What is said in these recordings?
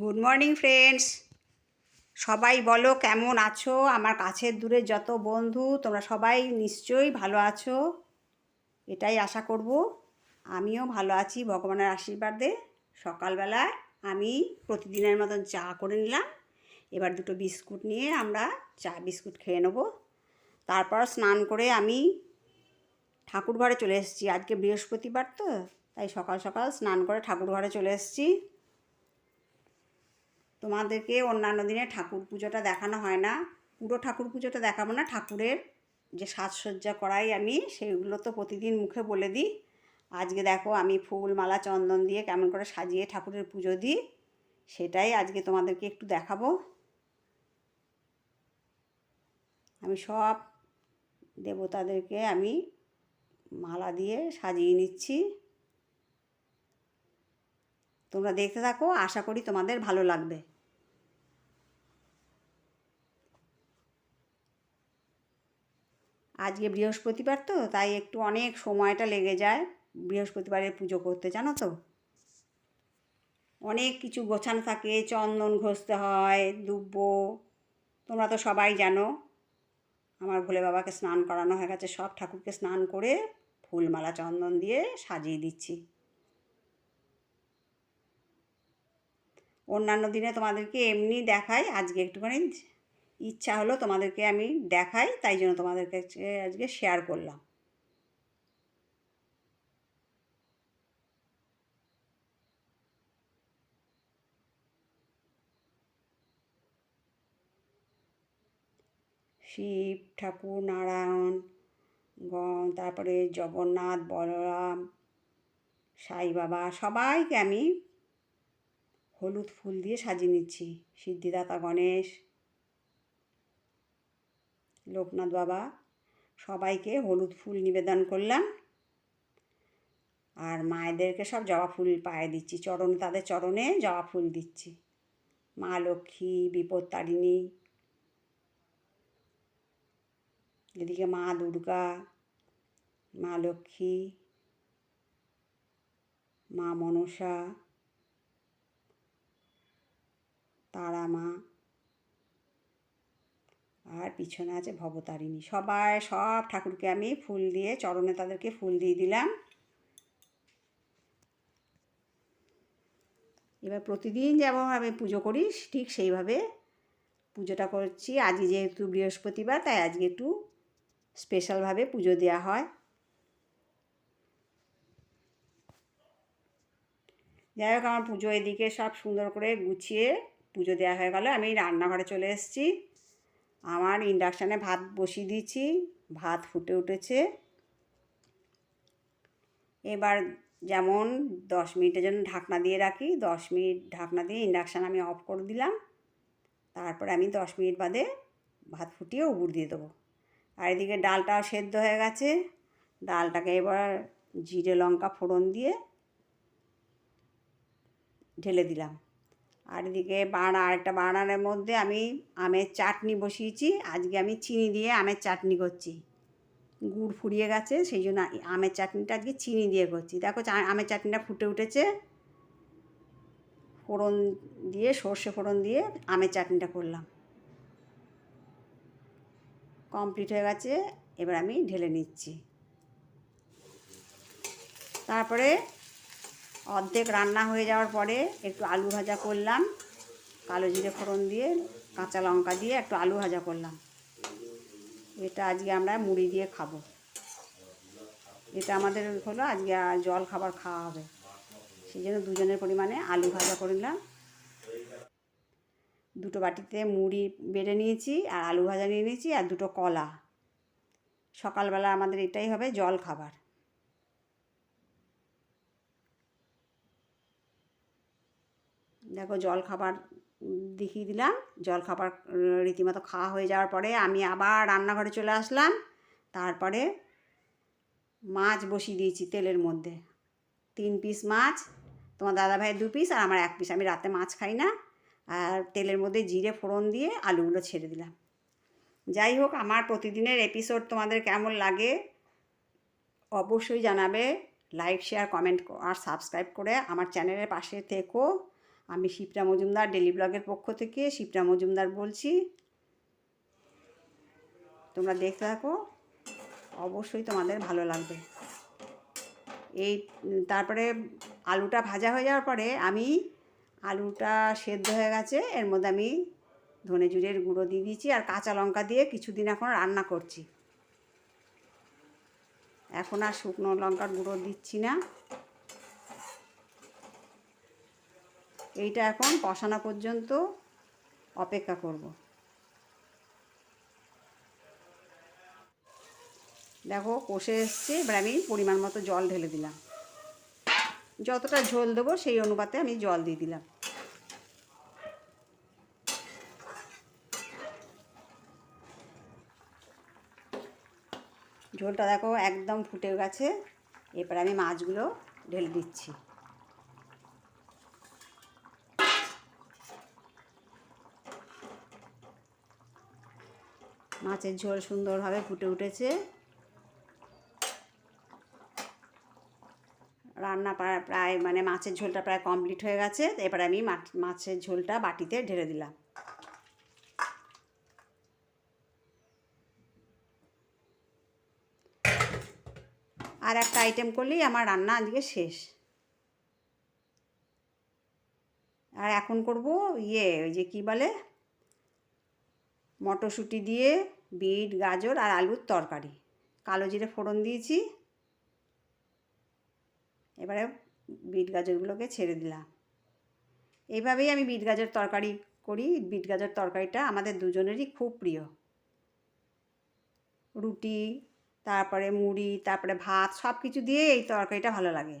Good morning friends সবাই বলো, কেমন আছো? আমার কাছের দূরের যত বন্ধু, তোমরা সবাই নিশ্চয়ই ভালো আছো। এটাই আশা করব। আমিও ভালো আছি ভগবানের আশীর্বাদে। সকালবেলায় আমি প্রতিদিনের মতন চা করে নিলাম। এবার দুটো বিস্কুট নিয়ে আমরা চা বিস্কুট খেয়ে নেব। তারপর স্নান করে আমি ঠাকুর ঘরে চলে এসেছি। আজকে বৃহস্পতিবার তো, তাই সকাল সকাল স্নান করে ঠাকুর ঘরে চলে এসেছি। তোমাদেরকে অন্যান্য দিনে ঠাকুর পুজোটা দেখানো হয় না। পুরো ঠাকুর পুজোটা দেখাবো না, ঠাকুরের যে সাজসজ্জা করাই আমি সেইগুলো তো প্রতিদিন মুখে বলে দিই। আজকে দেখো আমি ফুল, মালা, চন্দন দিয়ে কেমন করে সাজিয়ে ঠাকুরের পুজো দিই, সেটাই আজকে তোমাদেরকে একটু দেখাবো। আমি সব দেবতাদেরকে আমি মালা দিয়ে সাজিয়ে নিচ্ছি। তোমরা দেখতে থাকো, আশা করি তোমাদের ভালো লাগবে। আজকে বৃহস্পতিবার তো, তাই একটু অনেক সময়টা লেগে যায় বৃহস্পতিবারের পুজো করতে, জানো তো? অনেক কিছু গোছানো থাকে চন্দন ঘষতে হয়, দুব্ব। তোমরা তো সবাই জানো, আমার ভোলে বাবাকে স্নান করানো হয়ে গেছে, সব ঠাকুরকে স্নান করে ফুলমালা, চন্দন দিয়ে সাজিয়ে দিচ্ছি। অন্যান্য দিনে তোমাদেরকে এমনি দেখাই, আজকে একটুখানি ইচ্ছা হলো তোমাদেরকে আমি দেখাই, তাই জন্য তোমাদের কাছে আজকে শেয়ার করলাম। শিব ঠাকুর নারায়ণ তারপরে জগন্নাথ, বলরাম, সাই বাবা, সবাইকে আমি হলুদ ফুল দিয়ে সাজিয়ে নিচ্ছি। সিদ্ধিদাতা গণেশ লোকনাথ বাবা, সবাইকে হলুদ ফুল নিবেদন করলাম। আর মায়েদেরকে সব জবা ফুল পায়ে দিচ্ছি, চরণে, তাদের চরণে জবা ফুল দিচ্ছি। মা লক্ষ্মী, বিপত্তারিণী, এদিকে মা দুর্গা, মা লক্ষ্মী, মা মনসা, তারা মা। আর পিছনে আছে ভবতারিণী। সবাই, সব ঠাকুরকে আমি ফুল দিয়ে, চরণে তাদেরকে ফুল দিয়ে দিলাম। এবার প্রতিদিন যেমন আমি পুজো করি, ঠিক সেইভাবে পুজোটা করছি। আজকে যেহেতু বৃহস্পতিবার, তাই আজকে একটু স্পেশালভাবে পুজো দেওয়া হয়। যাই হোক, আমার পুজো এদিকে সব সুন্দর করে গুছিয়ে পুজো দেওয়া হয়ে গেল। আমি রান্নাঘরে চলে এসেছি। আমার ইন্ডাকশানে ভাত বসিয়ে দিয়েছি, ভাত ফুটে উঠেছে। এবার যেমন দশ মিনিটের জন্য ঢাকনা দিয়ে রাখি, দশ মিনিট ঢাকনা দিয়ে ইন্ডাকশান আমি অফ করে দিলাম। তারপরে আমি দশ মিনিট বাদে ভাত ফুটিয়ে উবুর দিয়ে দেবো। আর এদিকে ডালটাও সেদ্ধ হয়ে গেছে। ডালটাকে এবার জিরে লঙ্কা ফোড়ন দিয়ে ঢেলে দিলাম। আর এদিকে বাড়া, আরেকটা বাড়ানোর মধ্যে আমি আমের চাটনি বসিয়েছি। আজকে আমি চিনি দিয়ে আমের চাটনি করছি। গুড় ফুরিয়ে গেছে, সেই জন্য আমের চাটনিটা আজকে চিনি দিয়ে করছি। দেখো আমের চাটনিটা ফুটে উঠেছে। ফোড়ন দিয়ে, সর্ষে ফোড়ন দিয়ে আমের চাটনিটা করলাম। কমপ্লিট হয়ে গেছে, এবার আমি ঢেলে নিচ্ছি। তারপরে অর্ধেক রান্না হয়ে যাওয়ার পরে একটু আলু ভাজা করলাম, কালো জিরে ফোড়ন দিয়ে, কাঁচা লঙ্কা দিয়ে একটু আলু ভাজা করলাম। এটা আজকে আমরা মুড়ি দিয়ে খাব। এটা আমাদের হলো আজকে জল খাবার খাওয়া হবে। সেই জন্য দুজনের পরিমাণে আলু ভাজা করলাম দুটো বাটিতে মুড়ি বেড়ে নিয়েছি আর আলু ভাজা নিয়ে নিয়েছি আর দুটো কলা। সকালবেলা আমাদের এটাই হবে জল খাবার। দেখো জল খাবার দেখিয়ে দিলাম। জল খাবার রীতিমতো খাওয়া হয়ে যাওয়ার পরে আমি আবার রান্নাঘরে চলে আসলাম। তারপরে মাছ বসিয়ে দিয়েছি তেলের মধ্যে। তিন পিস মাছ, তোমার দাদা ভাইয়ের দু পিস আর আমার এক পিস আমি রাতে মাছ খাই না। আর তেলের মধ্যে জিরে, ফোড়ন দিয়ে আলুগুলো ছেড়ে দিলাম। যাই হোক, আমার প্রতিদিনের এপিসোড তোমাদের কেমন লাগে অবশ্যই জানাবে। লাইক শেয়ার কমেন্ট আর সাবস্ক্রাইব করে আমার চ্যানেলের পাশে থেকো। আমি শিপ্রা মজুমদার, ডেলি ব্লগের পক্ষ থেকে শিপ্রা মজুমদার বলছি। তোমরা দেখতে থাকো, অবশ্যই তোমাদের ভালো লাগবে। এই, তারপরে আলুটা ভাজা হয়ে যাওয়ার পরে আমি আলুটা সেদ্ধ হয়ে গেছে, এর মধ্যে আমি ধনে জিরের গুঁড়ো দিয়ে দিয়েছি আর কাঁচা লঙ্কা দিয়ে কিছুদিন এখন রান্না করছি। এখন আর শুকনো লঙ্কার গুঁড়ো দিচ্ছি না। এইটা এখন কষানো পর্যন্ত অপেক্ষা করব। দেখো কষে এসছে, এবার আমি পরিমাণ মতো জল ঢেলে দিলাম। যতটা ঝোল দেবো সেই অনুপাতে আমি জল দিয়ে দিলাম। ঝোলটা দেখো একদম ফুটে গেছে, এরপর আমি মাছগুলো ঢেলে দিচ্ছি। মাছের ঝোল সুন্দরভাবে ফুটে উঠেছে। রান্না প্রায় মানে মাছের ঝোলটা প্রায় কমপ্লিট হয়ে গেছে। এবার আমি মাছের ঝোলটা বাটিতে ঢেলে দিলাম। আর একটা আইটেম করলেই আমার রান্না আজকে শেষ। আর এখন করব ইয়ে ওই যে কী বলে? মটরশুঁটি দিয়ে বিট, গাজর আর আলুর তরকারি। কালো জিরে ফোড়ন দিয়েছি। এবারে বিট গাজরগুলোকে ছেড়ে দিলাম। এইভাবেই আমি বিট গাজর তরকারি করি। বিট গাজর তরকারিটা আমাদের দুজনেরই খুব প্রিয়। রুটি, তারপরে মুড়ি, তারপরে ভাত সব কিছু দিয়ে এই তরকারিটা ভালো লাগে।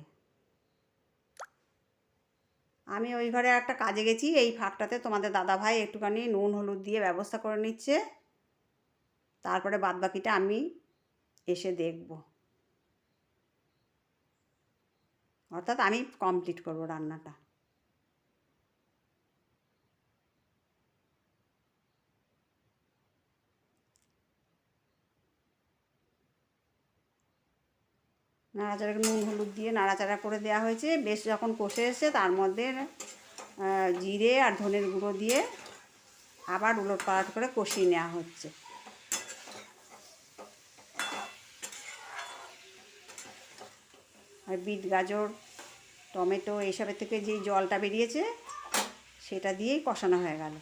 আমি ওই ঘরে একটা কাজে গেছি। এই ফাঁকটাতে তোমাদের দাদা ভাই একটুখানি নুন, হলুদ দিয়ে ব্যবস্থা করে নিচ্ছে। তারপরে বাদবাকিটা আমি এসে দেখব। অর্থাৎ আমি কমপ্লিট করব রান্নাটা। নাড়াচাড়া নুন, হলুদ দিয়ে নাড়াচাড়া করে দেওয়া হয়েছে। বেশ যখন কষে এসছে, তার মধ্যে জিরে আর ধনের গুঁড়ো দিয়ে আবার উলট পালট করে কষিয়ে নেওয়া হচ্ছে। আর বিট গাজর, টমেটো এইসবের থেকে যেই জলটা বেরিয়েছে, সেটা দিয়েই কষানো হয়ে গেল।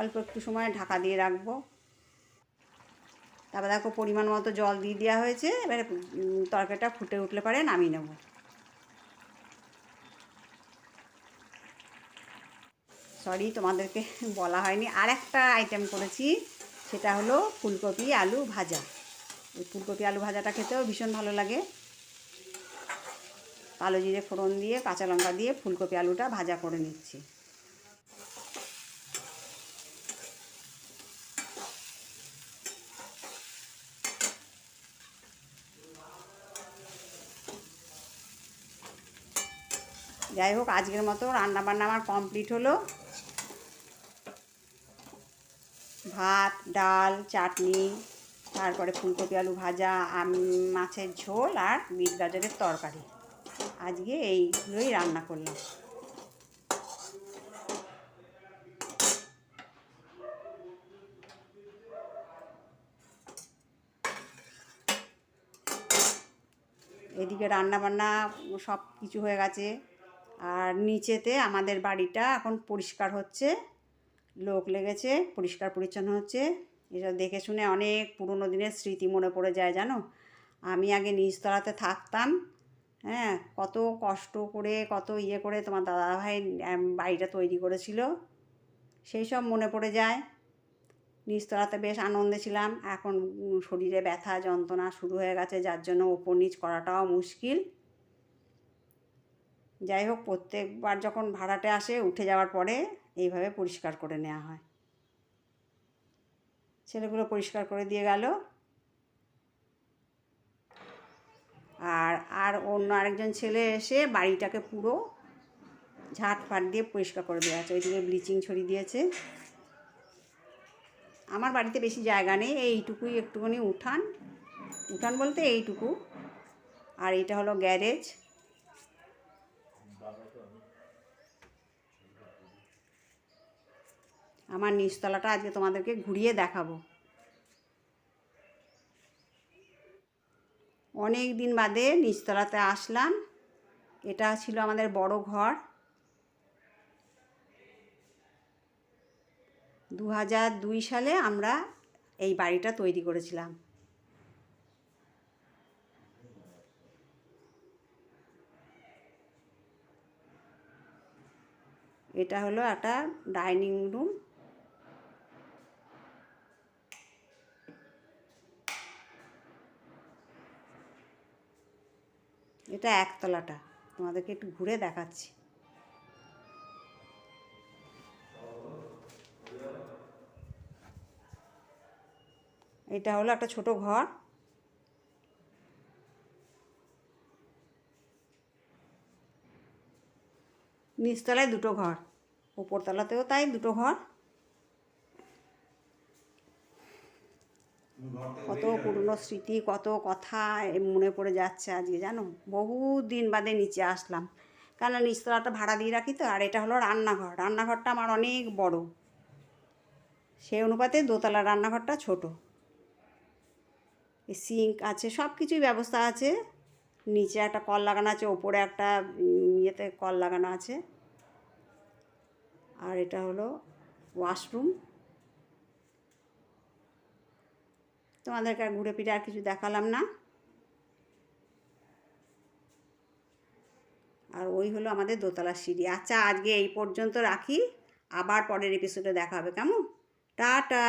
অল্প একটু সময় ঢাকা দিয়ে রাখব। তারপর দেখো পরিমাণ মতো জল দিয়ে দেওয়া হয়েছে, এবারে তরকারিটা ফুটে উঠলে পরে নামিয়ে নেব। সরি, তোমাদেরকে বলা হয়নি। আর একটা আইটেম করেছি, সেটা হলো ফুলকপি আলু ভাজা। ফুলকপি আলু ভাজাটা খেতেও ভীষণ ভালো লাগে। কালো জিরে ফোড়ন দিয়ে, কাঁচা লঙ্কা দিয়ে ফুলকপি আলুটা ভাজা করে নিচ্ছি। যাই হোক, আজকের মতো রান্না বান্না আমার কমপ্লিট হলো। ভাত, ডাল, চাটনি, তারপরে ফুলকপি আলু ভাজা মাছের ঝোল আর বিট গাজরের তরকারি। আজকে এইগুলোই রান্না করলাম। এদিকে রান্না বান্না সব কিছু হয়ে গেছে। আর নিচেতে আমাদের বাড়িটা এখন পরিষ্কার হচ্ছে। লোক লেগেছে, পরিষ্কার পরিচ্ছন্ন হচ্ছে। এসব দেখে শুনে অনেক পুরনো দিনের স্মৃতি মনে পড়ে যায়, জানো? আমি আগে নিচতলাতে থাকতাম হ্যাঁ কত কষ্ট করে, কত ইয়ে করে তোমার দাদাভাই বাড়িটা তৈরি করেছিল। সেই সব মনে পড়ে যায়। নিচতলাতে বেশ আনন্দে ছিলাম। এখন শরীরে ব্যথা, যন্ত্রণা শুরু হয়ে গেছে, যার জন্য ওপর নিচ করাটাও মুশকিল। যাই হোক, প্রত্যেকবার যখন ভাড়াটে আসে, উঠে যাওয়ার পরে এইভাবে পরিষ্কার করে নেওয়া হয়। ছেলেগুলো পরিষ্কার করে দিয়ে গেল। আর অন্য আরেকজন ছেলে এসে বাড়িটাকে পুরো ঝাঁট ফাট দিয়ে পরিষ্কার করে দেওয়া আছে। ওইদিকে ব্লিচিং ছড়িয়ে দিয়েছে। আমার বাড়িতে বেশি জায়গা নেই, এইটুকুই একটুখানি উঠান। উঠান বলতে এইটুকু। আর এটা হলো গ্যারেজ। আমার নিচতলাটা আজকে তোমাদেরকে ঘুরিয়ে দেখাবো। অনেক দিন বাদে নিচতলাতে আসলাম। এটা ছিল আমাদের বড় ঘর। দু দুই সালে আমরা এই বাড়িটা তৈরি করেছিলাম। এটা হলো একটা ডাইনিং রুম। এটা একতলাটা। তোমাদেরকে একটু ঘুরে দেখাচ্ছি। এটা হলো একটা ছোট ঘর। নিচতলায় দুটো ঘর, উপরতলাতেও তাই দুটো ঘর। কত পুরনো স্মৃতি কত কথা মনে পড়ে যাচ্ছে আজকে জানো? বহু দিন বাদে নিচে আসলাম। কেন নিচতলাটা ভাড়া দিয়ে রাখি তো আর এটা হলো রান্নাঘর। রান্নাঘরটা আমার অনেক বড়। সেই অনুপাতে দোতলা রান্নাঘরটা ছোট। সিঙ্ক আছে সব কিছুই ব্যবস্থা আছে। নিচে একটা কল লাগানো আছে ওপরে একটা ইয়েতে কল লাগানো আছে। আর এটা হলো ওয়াশরুম। তোমাদেরকে আর ঘুরে ফিরে আর কিছু দেখালাম না। আর ওই হলো আমাদের দোতলা সিঁড়ি। আচ্ছা আজকে এই পর্যন্ত রাখি। আবার পরের এপিসোডে দেখা হবে। কেমন? টাটা!